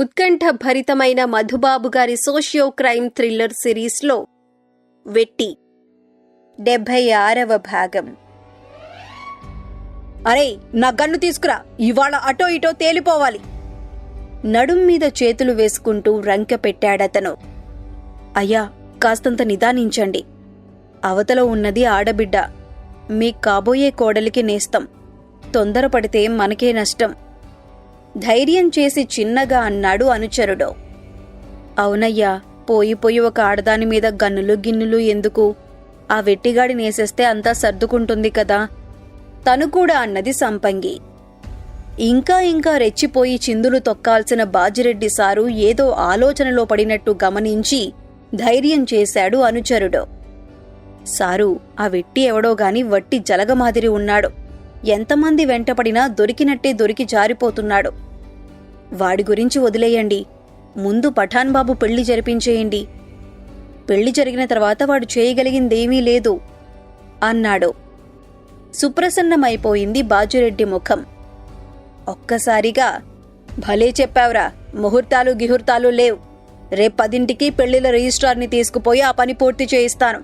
ఉత్కంఠ భరితమైన మధుబాబు గారి socio crime thriller సిరీస్లో వెట్టి. డెబ్భై ఆరవ భాగం. అరే నా గన్ను తీసుకురా. ఇవాళ అటో ఇటో తేలిపోవాలి. నడుం మీద చేతులు వేసుకుంటూ రంకె పెట్టాడతను. అయ్యా కాస్తంత నిదానించండి. అవతల ఉన్నది ఆడబిడ్డ. మీ కాబోయే కోడలికి నేస్తం. తొందరపడితే మనకే నష్టం. ధైర్యం చేసి చిన్నగా అన్నాడు అనుచరుడు. అవునయ్యా పోయి పోయి ఒక ఆడదాని మీద గన్నులు గిన్నులు ఎందుకు? ఆ వెట్టిగాడి నేసేస్తే అంతా సర్దుకుంటుంది కదా? తను కూడా అన్నది సంపంగి. ఇంకా ఇంకా రెచ్చిపోయి చిందులు తొక్కాల్సిన బాజిరెడ్డి సారు ఏదో ఆలోచనలో పడినట్టు గమనించి ధైర్యం చేశాడు అనుచరుడు. సారు ఆ వెట్టి ఎవడో గాని వట్టి జలగమాదిరి ఉన్నాడు. ఎంతమంది వెంటపడినా దొరికినట్టే దొరికి జారిపోతున్నాడు. వాడి గురించి వదిలేయండి. ముందు పఠాన్ బాబు పెళ్ళి జరిపించేయండి. పెళ్ళి జరిగిన తర్వాత వాడు చేయగలిగిందేమీ లేదు అన్నాడు. సుప్రసన్నమైపోయింది బాజురెడ్డి ముఖం. ఒక్కసారిగా భలే చెప్పావురా ముహూర్తాలు గిహుర్తాలు లేవు. రేపు పదింటికి పెళ్ళిల రిజిస్ట్రార్ని తీసుకుపోయి ఆ పని పూర్తి చేయిస్తాను.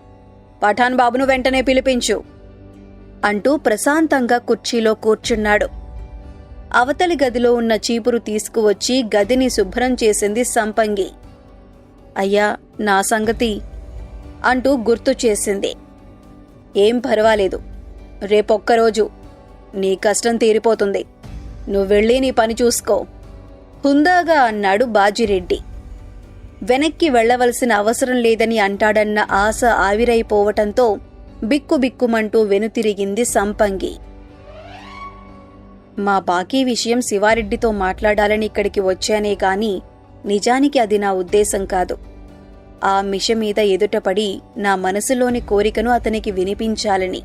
పఠాన్ బాబును వెంటనే పిలిపించు. అంటూ ప్రశాంతంగా కుర్చీలో కూర్చున్నాడు. అవతలి గదిలో ఉన్న చీపురు తీసుకువచ్చి గదిని శుభ్రం చేసింది సంపంగి. అయ్యా నా సంగతి అంటూ గుర్తు చేసింది. ఏం పర్వాలేదు. రేపొక్కరోజు నీ కష్టం తీరిపోతుంది. నువ్వెళ్ళి నీ పని చూసుకో. హుందాగా అన్నాడు బాజిరెడ్డి. వెనక్కి వెళ్ళవలసిన అవసరం లేదని అంటాడన్న ఆశ ఆవిరైపోవటంతో బిక్కుబిక్కుమంటూ వెనుతిరిగింది సంపంగి. మా బాకీ విషయం శివారెడ్డితో మాట్లాడాలని ఇక్కడికి వచ్చానే కాని నిజానికి అది నా ఉద్దేశం కాదు. ఆ మిష మీద ఎదుటపడి నా మనసులోని కోరికను అతనికి వినిపించాలని.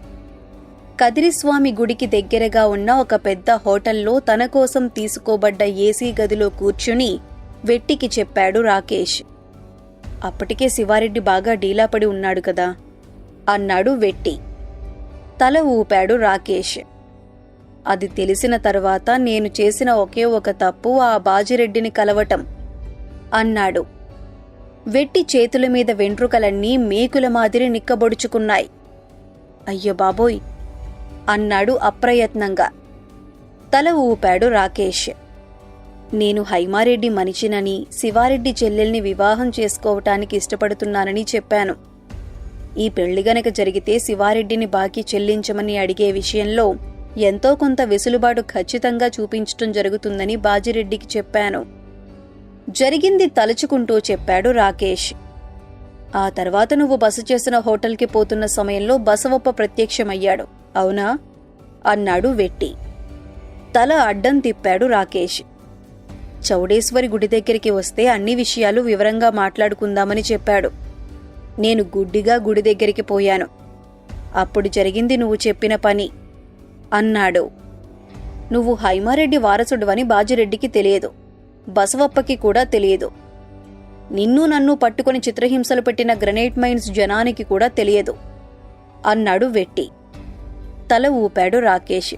కదిరిస్వామి గుడికి దగ్గరగా ఉన్న ఒక పెద్ద హోటల్లో తన కోసం తీసుకోబడ్డ ఏసీ గదిలో కూర్చుని వెట్టికి చెప్పాడు రాకేష్. అప్పటికే శివారెడ్డి బాగా డీలాపడి ఉన్నాడు కదా. అన్నాడు వెట్టి. తల ఊపాడు రాకేష్. అది తెలిసిన తర్వాత నేను చేసిన ఒకే ఒక తప్పు ఆ బాజిరెడ్డిని కలవటం అన్నాడు. వెట్టి చేతుల మీద వెంట్రుకలన్నీ మేకుల మాదిరి నిక్కబొడుచుకున్నాయి. అయ్యో బాబోయ్! అన్నాడు అప్రయత్నంగా. తల ఊపాడు రాకేష్. నేను హైమారెడ్డి మనిషినని శివారెడ్డి చెల్లెల్ని వివాహం చేసుకోవటానికి ఇష్టపడుతున్నానని చెప్పాను. ఈ పెళ్ళి గనక జరిగితే శివారెడ్డిని బాకీ చెల్లించమని అడిగే విషయంలో ఎంతో కొంత వెసులుబాటు ఖచ్చితంగా చూపించటం జరుగుతుందని బాజిరెడ్డికి చెప్పాను. జరిగింది తలుచుకుంటూ చెప్పాడు రాకేష్. ఆ తర్వాత నువ్వు బస చేసిన హోటల్కి పోతున్న సమయంలో బసవప్ప ప్రత్యక్షమయ్యాడు. అవునా? అన్నాడు వెట్టి. తల అడ్డం తిప్పాడు రాకేష్. చౌడేశ్వరి గుడి దగ్గరికి వస్తే అన్ని విషయాలు వివరంగా మాట్లాడుకుందామని చెప్పాడు. నేను గుడ్డిగా గుడి దగ్గరికి పోయాను. అప్పుడు జరిగింది నువ్వు చెప్పిన పని. అన్నాడు. నువ్వు హైమారెడ్డి వారసుడువని బాజిరెడ్డికి తెలియదు. బసవప్పకి కూడా తెలియదు. నిన్ను నన్ను పట్టుకొని చిత్రహింసలు పెట్టిన గ్రనైట్ మైన్స్ జనానికి కూడా తెలియదు. అన్నాడు వెట్టి. తల ఊపాడు రాకేష్.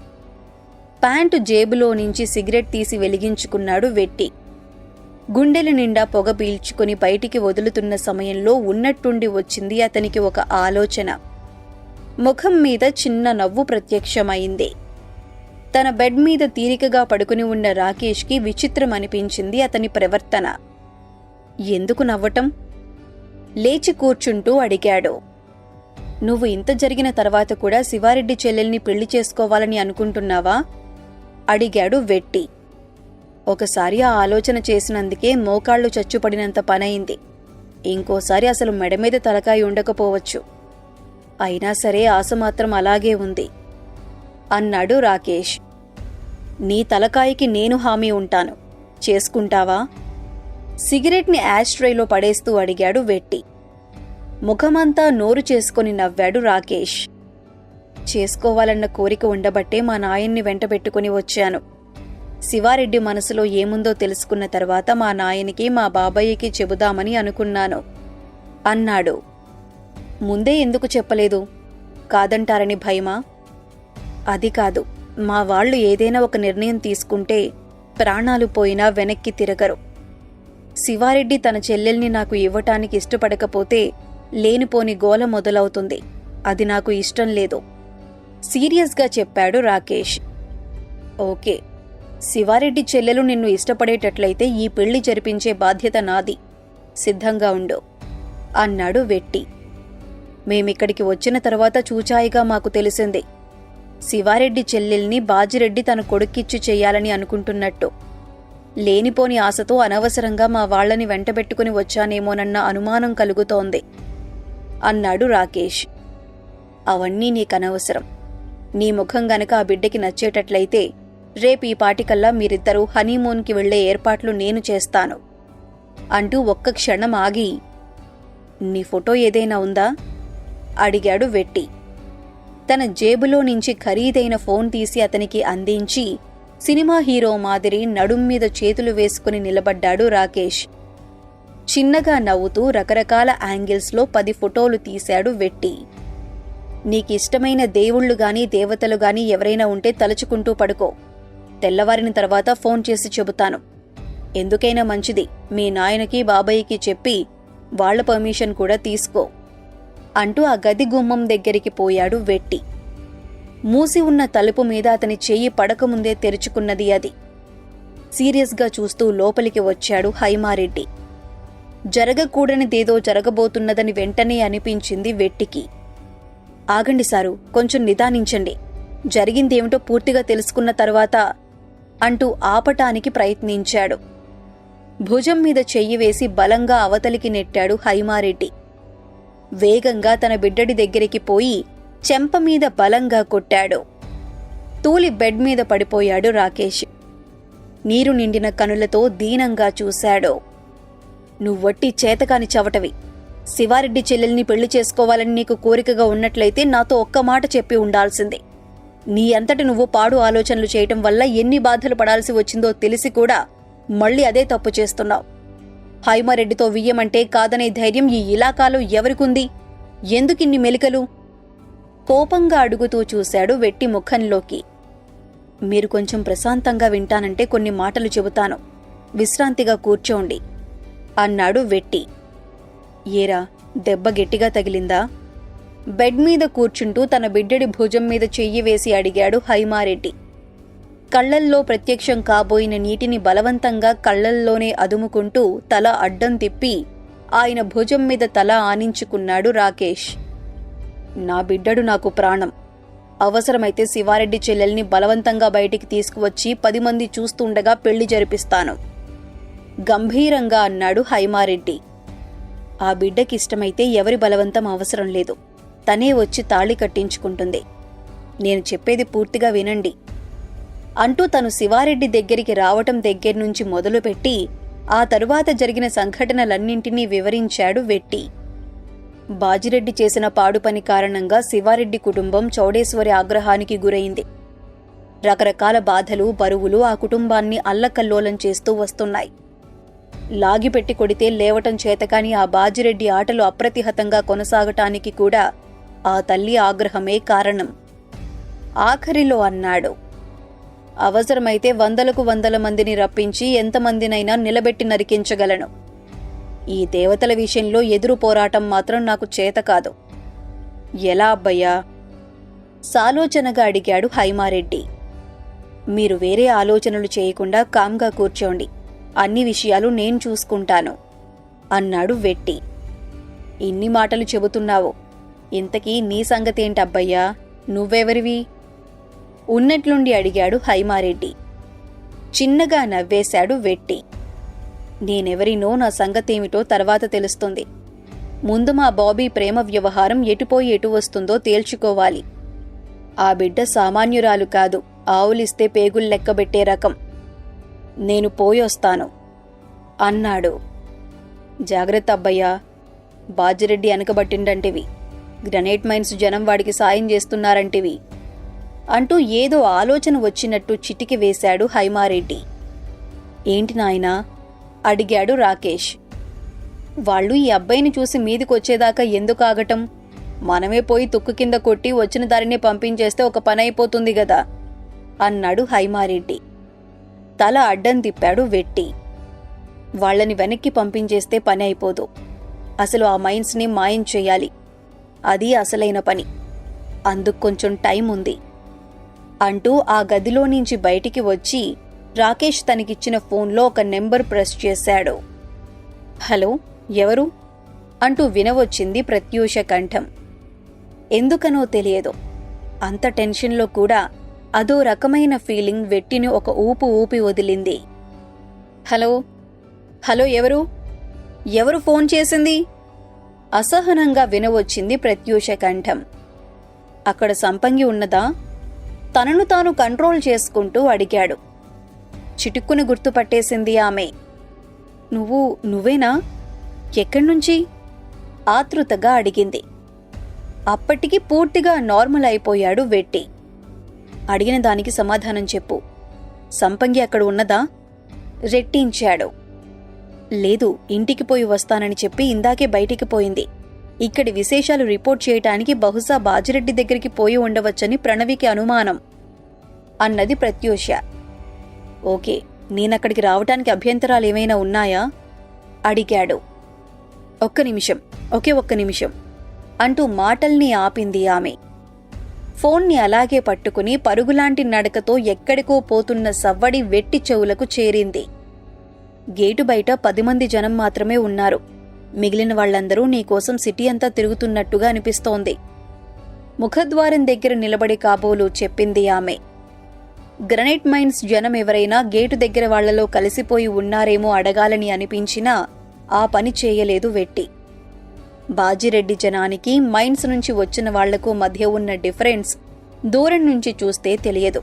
ప్యాంటు జేబులో నుంచి సిగరెట్ తీసి వెలిగించుకున్నాడు వెట్టి. గుండెల నిండా పొగ పీల్చుకుని బయటికి వదులుతున్న సమయంలో ఉన్నట్టుండి వచ్చింది అతనికి ఒక ఆలోచన. ముఖం మీద చిన్న నవ్వు ప్రత్యక్షమైంది. తన బెడ్ మీద తీరికగా పడుకుని ఉన్న రాకేష్కి విచిత్రం అనిపించింది అతని ప్రవర్తన. ఎందుకు నవ్వటం? లేచి కూర్చుంటూ అడిగాడు. నువ్వు ఇంత జరిగిన తర్వాత కూడా శివారెడ్డి చెల్లెల్ని పెళ్ళి చేసుకోవాలని అనుకుంటున్నావా? అడిగాడు వెట్టి. ఒకసారి ఆ ఆలోచన చేసినందుకే మోకాళ్ళు చచ్చుపడినంత పనయింది. ఇంకోసారి అసలు మెడ మీద తలకాయ ఉండకపోవచ్చు. అయినా సరే ఆశ మాత్రం అలాగే ఉంది. అన్నాడు రాకేష్. నీ తలకాయకి నేను హామీ ఉంటాను. చేసుకుంటావా? సిగరెట్ని యాష్ ట్రైలో పడేస్తూ అడిగాడు వెట్టి. ముఖమంతా నోరు చేసుకొని నవ్వాడు రాకేష్. చేసుకోవాలన్న కోరిక ఉండబట్టే మా నాయన్ని వెంటబెట్టుకుని వచ్చాను. శివారెడ్డి మనసులో ఏముందో తెలుసుకున్న తర్వాత మా నాయనికి మా బాబాయ్యకి చెబుదామని అనుకున్నాను. అన్నాడు. ముందే ఎందుకు చెప్పలేదు? కాదంటారని భయమా? అది కాదు. మా వాళ్ళు ఏదైనా ఒక నిర్ణయం తీసుకుంటే ప్రాణాలు పోయినా వెనక్కి తిరగరు. శివారెడ్డి తన చెల్లెల్ని నాకు ఇవ్వటానికి ఇష్టపడకపోతే లేనిపోని గోల మొదలవుతుంది. అది నాకు ఇష్టం లేదు. సీరియస్గా చెప్పాడు రాకేష్. ఓకే. శివారెడ్డి చెల్లెలు నిన్ను ఇష్టపడేటట్లయితే ఈ పెళ్ళి జరిపించే బాధ్యత నాది. సిద్ధంగా ఉండు అన్నాడు వెట్టి. మేమిక్కడికి వచ్చిన తర్వాత చూచాయిగా మాకు తెలిసింది. శివారెడ్డి చెల్లెల్ని బాజిరెడ్డి తన కొడుక్కిచ్చి చేయాలని అనుకుంటున్నట్టు. లేనిపోని ఆశతో అనవసరంగా మా వాళ్ళని వెంటబెట్టుకుని వచ్చానేమోనన్న అనుమానం కలుగుతోంది అన్నాడు రాకేష్. అవన్నీ నీకనవసరం. నీ ముఖం గనక ఆ బిడ్డకి నచ్చేటట్లయితే రేపు ఈ పాటికల్లా మీరిద్దరూ హనీమూన్కి వెళ్ళే ఏర్పాట్లు నేను చేస్తాను. అంటూ ఒక్క క్షణం ఆగి నీ ఫోటో ఏదైనా ఉందా? అడిగాడు వెట్టి. తన జేబులో నుంచి ఖరీదైన ఫోన్ తీసి అతనికి అందించి సినిమా హీరో మాదిరి నడుం మీద చేతులు వేసుకుని నిలబడ్డాడు రాకేష్. చిన్నగా నవ్వుతూ రకరకాల యాంగిల్స్లో పది ఫోటోలు తీశాడు వెట్టి. నీకిష్టమైన దేవుళ్ళు గాని దేవతలు గాని ఎవరైనా ఉంటే తలుచుకుంటూ పడుకో. తెల్లవారిన తర్వాత ఫోన్ చేసి చెబుతాను. ఎందుకైనా మంచిది మీ నాయనకి బాబాయికి చెప్పి వాళ్ళ పర్మిషన్ కూడా తీసుకో అంటూ ఆ గది గుమ్మం దగ్గరికి పోయాడు వెట్టి. మూసి ఉన్న తలుపు మీద అతని చెయ్యి పడకముందే తెరుచుకున్నది అది. సీరియస్గా చూస్తూ లోపలికి వచ్చాడు హైమారెడ్డి. జరగకూడనిదేదో జరగబోతున్నదని వెంటనే అనిపించింది వెట్టికి. ఆగండి సారు కొంచెం నిదానించండి. జరిగిందేమిటో పూర్తిగా తెలుసుకున్న తర్వాత అంటూ ఆపటానికి ప్రయత్నించాడు. భుజం మీద చెయ్యి వేసి బలంగా అవతలికి నెట్టాడు హైమారెడ్డి వేగంగా తన బిడ్డడి దగ్గరికి పోయి చెంప మీద బలంగా కొట్టాడు. తూలి బెడ్ మీద పడిపోయాడు రాకేష్. నీరు నిండిన కనులతో దీనంగా చూశాడు. నువ్వొట్టి చేతకాని చవటవి. శివారెడ్డి చెల్లెల్ని పెళ్ళి చేసుకోవాలని నీకు కోరికగా ఉన్నట్లయితే నాతో ఒక్క మాట చెప్పి ఉండాల్సిందే. నీ అంతటి నువ్వు పాడు ఆలోచనలు చేయటం వల్ల ఎన్ని బాధలు పడాల్సి వచ్చిందో తెలిసి కూడా మళ్ళీ అదే తప్పు చేస్తున్నావు. హైమారెడ్డితో వియ్యమంటే కాదనే ధైర్యం ఈ ఇలాకాలో ఎవరికుంది? ఎందుకిన్ని మెలికలు? కోపంగా అడుగుతూ చూశాడు వెట్టి ముఖంలోకి. మీరు కొంచెం ప్రశాంతంగా వింటానంటే కొన్ని మాటలు చెబుతాను. విశ్రాంతిగా కూర్చోండి అన్నాడు వెట్టి. ఏరా దెబ్బ గట్టిగా తగిలిందా? బెడ్ మీద కూర్చుంటూ తన బిడ్డడి భుజం మీద చెయ్యి వేసి అడిగాడు హైమారెడ్డి. కళ్ళల్లో ప్రత్యక్షం కాబోయిన నీటిని బలవంతంగా కళ్ళల్లోనే అదుముకుంటూ తల అడ్డం తిప్పి ఆయన భుజం మీద తల ఆనించుకున్నాడు రాకేష్. నా బిడ్డడు నాకు ప్రాణం. అవసరమైతే శివారెడ్డి చెల్లెల్ని బలవంతంగా బయటికి తీసుకువచ్చి పది మంది చూస్తుండగా పెళ్ళి జరిపిస్తాను. గంభీరంగా అన్నాడు హైమారెడ్డి. ఆ బిడ్డకిష్టమైతే ఎవరి బలవంతం అవసరం లేదు. తనే వచ్చి తాళి కట్టించుకుంటుంది. నేను చెప్పేది పూర్తిగా వినండి. అంటూ తను శివారెడ్డి దగ్గరికి రావటం దగ్గర్నుంచి మొదలుపెట్టి ఆ తరువాత జరిగిన సంఘటనలన్నింటినీ వివరించాడు వెట్టి. బాజిరెడ్డి చేసిన పాడు పని కారణంగా శివారెడ్డి కుటుంబం చౌడేశ్వరి ఆగ్రహానికి గురైంది. రకరకాల బాధలు బరువులు ఆ కుటుంబాన్ని అల్లకల్లోలం చేస్తూ వస్తున్నాయి. లాగిపెట్టి కొడితే లేవటం చేతకాని ఆ బాజిరెడ్డి ఆటలు అప్రతిహతంగా కొనసాగటానికి కూడా ఆ తల్లి ఆగ్రహమే కారణం. ఆఖరిలో అన్నాడు అవసరమైతే వందలకు వందల మందిని రప్పించి ఎంతమందినైనా నిలబెట్టి నరికించగలను. ఈ దేవతల విషయంలో ఎదురు పోరాటం మాత్రం నాకు చేత కాదు. ఎలా అబ్బయ్యా? సాలోచనగా అడిగాడు హైమారెడ్డి. మీరు వేరే ఆలోచనలు చేయకుండా కామ్గా కూర్చోండి. అన్ని విషయాలు నేను చూసుకుంటాను అన్నాడు వెట్టి. ఇన్ని మాటలు చెబుతున్నావు ఇంతకీ నీ సంగతేంటబ్బయ్యా నువ్వెవరివి? ఉన్నట్లుండి అడిగాడు హైమారెడ్డి. చిన్నగా నవ్వేశాడు వెట్టి. నేనెవరినో నా సంగతేమిటో తర్వాత తెలుస్తుంది. ముందు మా బాబీ ప్రేమ వ్యవహారం ఎటుపోయి ఎటు వస్తుందో తేల్చుకోవాలి. ఆ బిడ్డ సామాన్యురాలు కాదు ఆవులిస్తే పేగులు లెక్కబెట్టే రకం. నేను పోయొస్తాను అన్నాడు. జాగ్రత్త అబ్బయ్యా బాజిరెడ్డి అనకబట్టిండంటివి గ్రనేట్ మైన్స్ జనం వాడికి సాయం చేస్తున్నారంటివి అంటూ ఏదో ఆలోచన వచ్చినట్టు చిటికి వేశాడు హైమారెడ్డి. ఏంటి నాయనా? అడిగాడు రాకేష్. వాళ్ళు ఈ అబ్బాయిని చూసి మీదికొచ్చేదాకా ఎందుకు ఆగటం మనమే పోయి తుక్కు కింద కొట్టి వచ్చిన దారినే పంపించేస్తే ఒక పని అయిపోతుంది గదా? అన్నాడు హైమారెడ్డి. తల అడ్డం తిప్పాడు వెట్టి. వాళ్ళని వెనక్కి పంపించేస్తే పని అయిపోదు. అసలు ఆ మైండ్స్ని మాయం చేయాలి. అది అసలైన పని. అందుకు కొంచెం టైం ఉంది. అంటూ ఆ గదిలో నుంచి బయటికి వచ్చి రాకేష్ తనకిచ్చిన ఫోన్లో ఒక నెంబర్ ప్రెస్ చేశాడు. హలో ఎవరు? అంటూ వినవచ్చింది ప్రత్యూష కంఠం. ఎందుకనో తెలియదు. అంత టెన్షన్లో కూడా అదో రకమైన ఫీలింగ్ వెట్టిని ఒక ఊపు ఊపి వదిలింది. హలో హలో ఎవరు? ఎవరు ఫోన్ చేసింది? అసహనంగా వినవచ్చింది ప్రత్యూష కంఠం. అక్కడ సంపంగి ఉన్నదా? తనను తాను కంట్రోల్ చేసుకుంటూ అడిగాడు. చిటుక్కున గుర్తుపట్టేసింది ఆమె. నువ్వు నువ్వేనా? ఎక్కడి నుంచి ఆతృతగా అడిగింది. అప్పటికి పూర్తిగా నార్మల్ అయిపోయాడు వెట్టి. అడిగిన దానికి సమాధానం చెప్పు. సంపంగి అక్కడ ఉన్నదా? రెట్టించాడు. లేదు ఇంటికి పోయి వస్తానని చెప్పి ఇందాకే బయటికి పోయింది. ఇక్కడి విశేషాలు రిపోర్ట్ చేయటానికి బహుశా బాజిరెడ్డి దగ్గరికి పోయి ఉండవచ్చని ప్రణవికి అనుమానం. అన్నది ప్రత్యూష. ఓకే నేనక్కడికి రావటానికి అభ్యంతరాలు ఏమైనా ఉన్నాయా? అడిగాడు. ఒక్క నిమిషం ఒకే ఒక్క నిమిషం అంటూ మాటల్ని ఆపింది ఆమె. ఫోన్ని అలాగే పట్టుకుని పరుగులాంటి నడకతో ఎక్కడికో పోతున్న సవ్వడి వెట్టి చెవులకు చేరింది. గేటు బయట పది మంది జనం మాత్రమే ఉన్నారు. మిగిలిన వాళ్ళందరూ నీకోసం సిటీ అంతా తిరుగుతున్నట్టుగా అనిపిస్తోంది. ముఖద్వారం దగ్గర నిలబడి కాబోలు చెప్పింది ఆమె. గ్రనైట్ మైన్స్ జనం ఎవరైనా గేటు దగ్గర వాళ్ళలో కలిసిపోయి ఉన్నారేమో అడగాలని అనిపించినా ఆ పని చేయలేదు వెట్టి. బాజిరెడ్డి జనానికి మైన్స్ నుంచి వచ్చిన వాళ్ళకు మధ్య ఉన్న డిఫరెన్స్ దూరం నుంచి చూస్తే తెలియదు.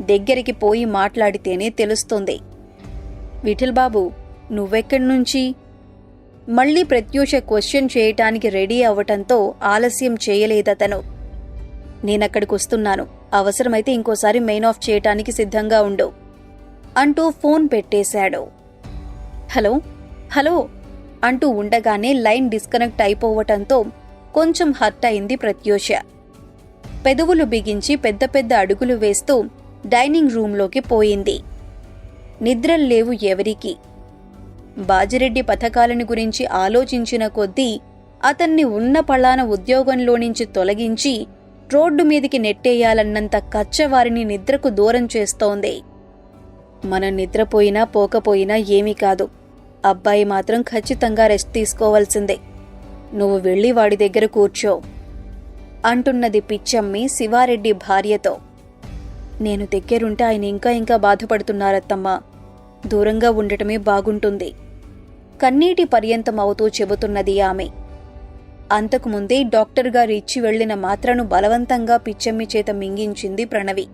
దగ్గరికి పోయి మాట్లాడితేనే తెలుస్తుంది. విఠల్ బాబు నువ్వెక్కడి నుంచి? మళ్ళీ ప్రత్యూష క్వశ్చన్ చేయటానికి రెడీ అవ్వటంతో ఆలస్యం చేయలేదతను. నేనక్కడికి వస్తున్నాను అవసరమైతే ఇంకోసారి మెయిన్ ఆఫ్ చేయటానికి సిద్ధంగా ఉండు. అంటూ ఫోన్ పెట్టేశాడు. హలో? హలో? అంటూ ఉండగానే లైన్ డిస్కనెక్ట్ అయిపోవటంతో కొంచెం హర్ట్ అయింది ప్రత్యూష. పెదవులు బిగించి పెద్ద పెద్ద అడుగులు వేస్తూ డైనింగ్ రూంలోకి పోయింది. నిద్రల్లేవు ఎవరికీ. బాజిరెడ్డి పథకాలను గురించి ఆలోచించిన కొద్దీ అతన్ని ఉన్న పళాన ఉద్యోగంలో నుంచి తొలగించి రోడ్డు మీదికి నెట్టేయాలన్నంత కచ్చవారిని నిద్రకు దూరం చేస్తోంది. మనం నిద్రపోయినా పోకపోయినా ఏమీ కాదు. అబ్బాయి మాత్రం ఖచ్చితంగా రెస్ట్ తీసుకోవాల్సిందే. నువ్వు వెళ్ళి వాడి దగ్గర కూర్చో. అంటున్నది పిచ్చమ్మి శివారెడ్డి భార్యతో. నేను దగ్గరుంటే ఆయన ఇంకా ఇంకా బాధపడుతున్నారత్తమ్మా. దూరంగా ఉండటమే బాగుంటుంది. కన్నీటి పర్యంతం అవుతూ చెబుతున్నది ఆమె. అంతకుముందే డాక్టర్ గారు ఇచ్చి వెళ్ళిన మాత్రను బలవంతంగా పిచ్చమ్మి చేత మింగించింది ప్రణవి.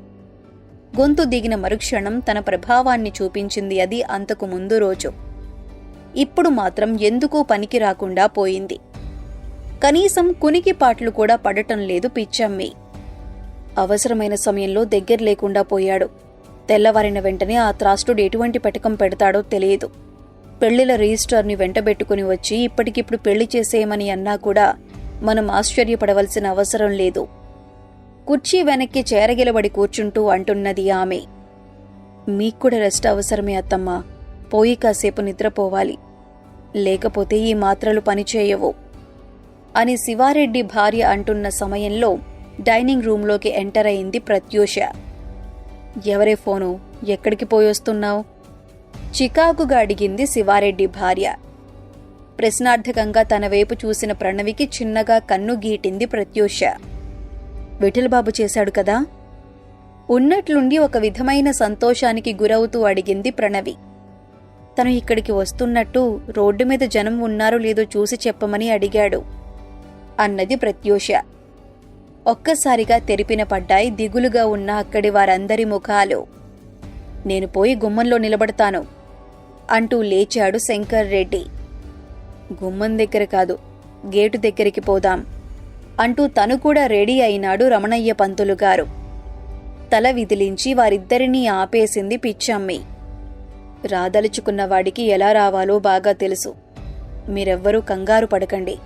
గొంతు దిగిన మరుక్షణం తన ప్రభావాన్ని చూపించింది అది అంతకు ముందు రోజు. ఇప్పుడు మాత్రం ఎందుకూ పనికి రాకుండా పోయింది. కనీసం కునికిపాట్లు కూడా పడటం లేదు పిచ్చమ్మి. అవసరమైన సమయంలో దగ్గర లేకుండా పోయాడు. తెల్లవారిన వెంటనే ఆ త్రాస్టుడు ఎటువంటి పెటకం పెడతాడో తెలియదు. పెళ్ళిల రిజిస్టర్ని వెంటబెట్టుకుని వచ్చి ఇప్పటికిప్పుడు పెళ్ళి చేసేయమని అన్నా కూడా మనం ఆశ్చర్యపడవలసిన అవసరం లేదు. కుర్చీ వెనక్కి చేరగిలబడి కూర్చుంటూ అంటున్నది ఆమె. మీకు కూడా రెస్ట్ అవసరమే అత్తమ్మా. పోయి కాసేపు నిద్రపోవాలి. లేకపోతే ఈ మాత్రలు పనిచేయవు అని శివారెడ్డి భార్య అంటున్న సమయంలో డైనింగ్ రూంలోకి ఎంటర్ అయింది ప్రత్యూష. ఎవరే ఫోను? ఎక్కడికి పోయొస్తున్నావు చికాకుగా అడిగింది శివారెడ్డి భార్య. ప్రశ్నార్థకంగా తన వైపు చూసిన ప్రణవికి చిన్నగా కన్ను గీటింది ప్రత్యూష. విఠలబాబు చేశాడు కదా? ఉన్నట్లుండి ఒక విధమైన సంతోషానికి గురవుతూ అడిగింది ప్రణవి. తను ఇక్కడికి వస్తున్నట్టు రోడ్డు మీద జనం ఉన్నారో లేదో చూసి చెప్పమని అడిగాడు. అన్నది ప్రత్యూష. ఒక్కసారిగా తెరిపిన పడ్డాయి దిగులుగా ఉన్న అక్కడి వారందరి ముఖాలు. నేను పోయి గుమ్మంలో నిలబడతాను అంటూ లేచాడు శంకర్ రెడ్డి. గుమ్మం దగ్గర కాదు గేటు దగ్గరికి పోదాం అంటూ తను కూడా రెడీ అయినాడు రమణయ్య పంతులు గారు. తల విదిలించి వారిద్దరినీ ఆపేసింది పిచ్చమ్మి. రాదలుచుకున్న వాడికి ఎలా రావాలో బాగా తెలుసు. మీరెవ్వరూ కంగారు పడకండి.